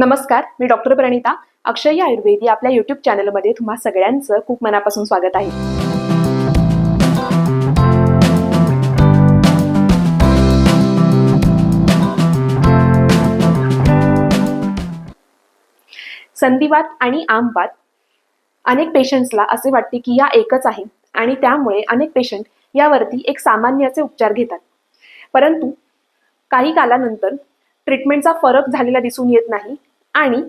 नमस्कार मी डॉक्टर प्रणिता अक्षय आयुर्वेद या आपल्या युट्यूब चॅनलमध्ये तुम्हा सगळ्यांचं खूप मनापासून स्वागत आहे. संधिवात आणि आमवात अनेक पेशंट्सला असे वाटते की या एकच आहे आणि त्यामुळे अनेक पेशंट यावरती एक सामान्याचे उपचार घेतात. परंतु काही कालानंतर ट्रीटमेंटचा फरक झालेला दिसून येत नाही आणि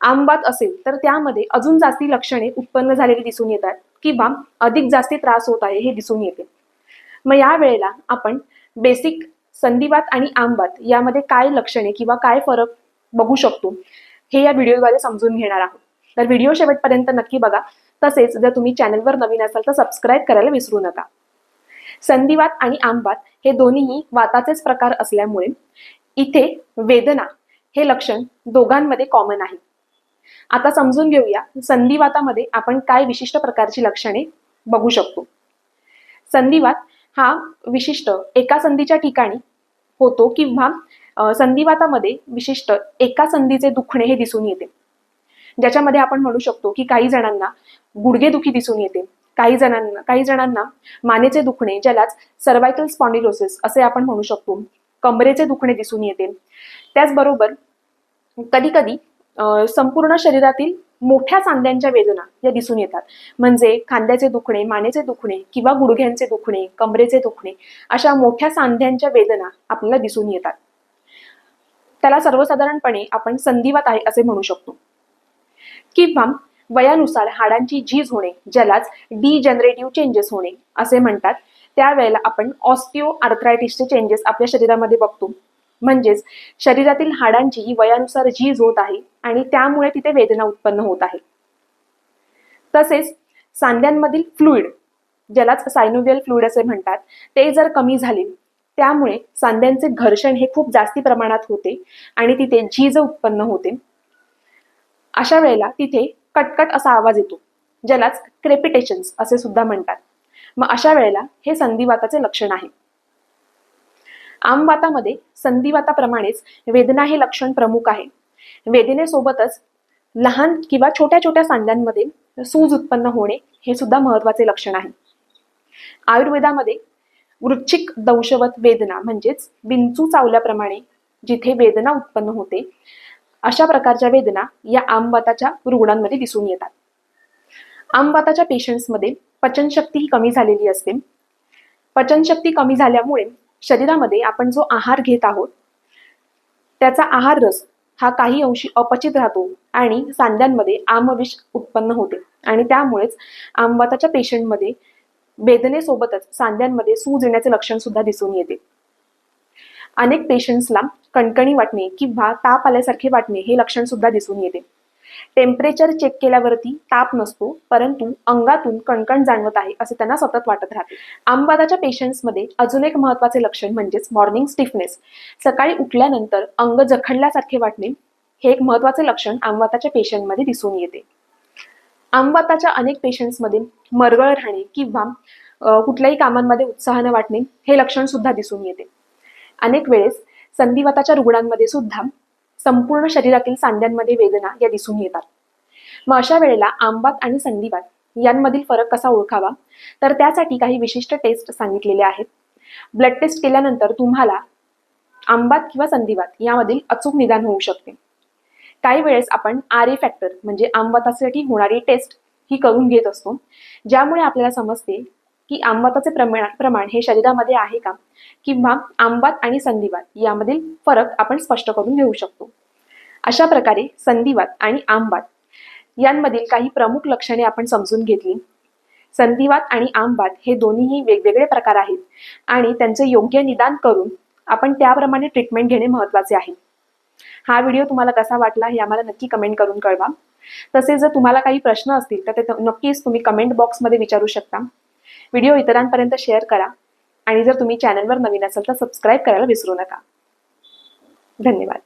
आंबात असेल तर त्यामध्ये अजून जास्ती लक्षणे उत्पन्न झालेली दिसून येतात किंवा अधिक जास्ती त्रास होत आहे हे दिसून येते. मग या वेळेला आपण बेसिक संधिवात आणि आंबात यामध्ये काय लक्षणे किंवा काय फरक बघू शकतो हे या व्हिडिओद्वारे समजून घेणार आहोत. तर व्हिडिओ शेवटपर्यंत नक्की बघा. तसेच जर तुम्ही चॅनलवर नवीन असाल तर सबस्क्राईब करायला विसरू नका. संधिवात आणि आंबात हे दोन्हीही वाताचेच प्रकार असल्यामुळे इथे वेदना हे लक्षण दोघांमध्ये कॉमन आहे. आता समजून घेऊया संधिवातामध्ये आपण काय विशिष्ट प्रकारची लक्षणे बघू शकतो. संधिवात हा विशिष्ट एका संधीच्या ठिकाणी होतो किंवा संधिवातामध्ये विशिष्ट एका संधीचे दुखणे हे दिसून येते. ज्याच्यामध्ये आपण म्हणू शकतो की काही जणांना गुडघेदुखी दिसून येते. काही जणांना काही जणांना मानेचे दुखणे ज्यालाच सर्वायकल स्पॉन्डिलोसिस असे आपण म्हणू शकतो. कमरेचे दुखणे दिसून येते. त्याचबरोबर कधी कधी संपूर्ण शरीरातील मोठ्या सांध्यांच्या वेदना या दिसून येतात. म्हणजे खांद्याचे दुखणे मानेचे दुखणे किंवा गुडघ्यांचे दुखणे कमरेचे दुखणे अशा मोठ्या सांध्यांच्या वेदना आपल्याला दिसून येतात. त्याला सर्वसाधारणपणे आपण संधिवात आहे असे म्हणू शकतो. किंवा वयानुसार हाडांची झीज होणे ज्यालाच डिजनरेटिव्ह चेंजेस होणे असे म्हणतात. त्यावेळेला आपण ऑस्टिओ आर्थरायटिसचे चेंजेस आपल्या शरीरामध्ये बघतो. म्हणजेच शरीरातील हाडांची वयानुसार झीज होत आहे आणि त्यामुळे तिथे वेदना उत्पन्न होत आहे. तसेच सांध्यांमधील फ्लुईड ज्यालाच सायनोवियल फ्लुईड असे म्हणतात ते जर कमी झाले त्यामुळे सांध्यांचे घर्षण हे खूप जास्ती प्रमाणात होते आणि तिथे झीज उत्पन्न होते. अशा वेळेला तिथे कटकट असा आवाज येतो ज्यालाच क्रेपिटेशन्स असे सुद्धा म्हणतात. मग अशा वेळेला हे संधिवाताचे लक्षण आहे. आमवातामध्ये संधिवाताप्रमाणेच वेदना हे लक्षण प्रमुख आहे. वेदनेसोबतच लहान किंवा छोट्या छोट्या सांध्यांमध्ये सूज उत्पन्न होणे हे सुद्धा महत्त्वाचे लक्षण आहे. आयुर्वेदामध्ये वृच्छिक दंशवत वेदना म्हणजेच बिंचू चावल्याप्रमाणे जिथे वेदना उत्पन्न होते अशा प्रकारच्या वेदना या आमवाताच्या रुग्णांमध्ये दिसून येतात. आमवाताच्या पेशंट्समध्ये पचनशक्ती ही कमी झालेली असते. पचनशक्ती कमी झाल्यामुळे शरीरामध्ये आपण जो आहार घेत आहोत त्याचा आहार रस हा काही अंशी अपचित राहतो आणि सांध्यांमध्ये आमविष उत्पन्न होते. आणि त्यामुळेच आमवाताच्या पेशंटमध्ये वेदनेसोबतच सांध्यांमध्ये सूज येण्याचे लक्षण सुद्धा दिसून येते. अनेक पेशंट्सला कणकणी वाटणे किंवा ताप आल्यासारखे वाटणे हे लक्षण सुद्धा दिसून येते. टेम्परेचर चेक केल्यावरती ताप नसतो परंतु अंगातून कणकण जाणवत आहे असे त्यांना सतत वाटत राहते. आमवादाच्या पेशंट्समध्ये अजून एक महत्त्वाचे लक्षण म्हणजेच मॉर्निंग स्टिफनेस सकाळी उठल्यानंतर अंग जखडल्यासारखे वाटणे हे एक महत्त्वाचे लक्षण आमवाताच्या पेशंटमध्ये दिसून येते. आमवाताच्या अनेक पेशंट्समध्ये मरगळ राहणे किंवा कुठल्याही कामांमध्ये उत्साह न वाटणे हे लक्षण सुद्धा दिसून येते. अनेक वेळेस संधिवाताच्या रुग्णांमध्ये सुद्धा संपूर्ण शरीरातील सांध्यांमध्ये वेदना या दिसून येतात. मग अशा वेळेला आंबात आणि संधिवात यांमधील फरक कसा ओळखावा? तर त्यासाठी काही विशिष्ट टेस्ट सांगितलेले आहेत. ब्लड टेस्ट केल्यानंतर तुम्हाला आंबात किंवा संधिवात यामधील अचूक निदान होऊ शकते. काही वेळेस आपण आर ए फॅक्टर म्हणजे आंबातासाठी होणारी टेस्ट ही करून घेत असतो. ज्यामुळे आपल्याला समजते की आंबाताचे प्रमाण प्रमाण हे शरीरामध्ये आहे का? किंवा आंबात आणि संधिवात यामधील फरक आपण स्पष्ट करून घेऊ शकतो. अशा प्रकारे संधिवात आणि आंबात यांमधील काही प्रमुख लक्षणे आपण समजून घेतली. संधिवात आणि आंबात हे दोन्हीही वेगवेगळे प्रकार आहेत आणि त्यांचे योग्य निदान करून आपण त्याप्रमाणे ट्रीटमेंट घेणे महत्त्वाचे आहे. हा व्हिडिओ तुम्हाला कसा वाटला हे आम्हाला नक्की कमेंट करून कळवा. तसेच जर तुम्हाला काही प्रश्न असतील तर ते नक्कीच तुम्ही कमेंट बॉक्समध्ये विचारू शकता. व्हिडिओ इतरांपर्यंत शेअर करा. आणि जर तुम्ही चॅनलवर नवीन असाल तर सबस्क्राईब करायला विसरू नका. धन्यवाद.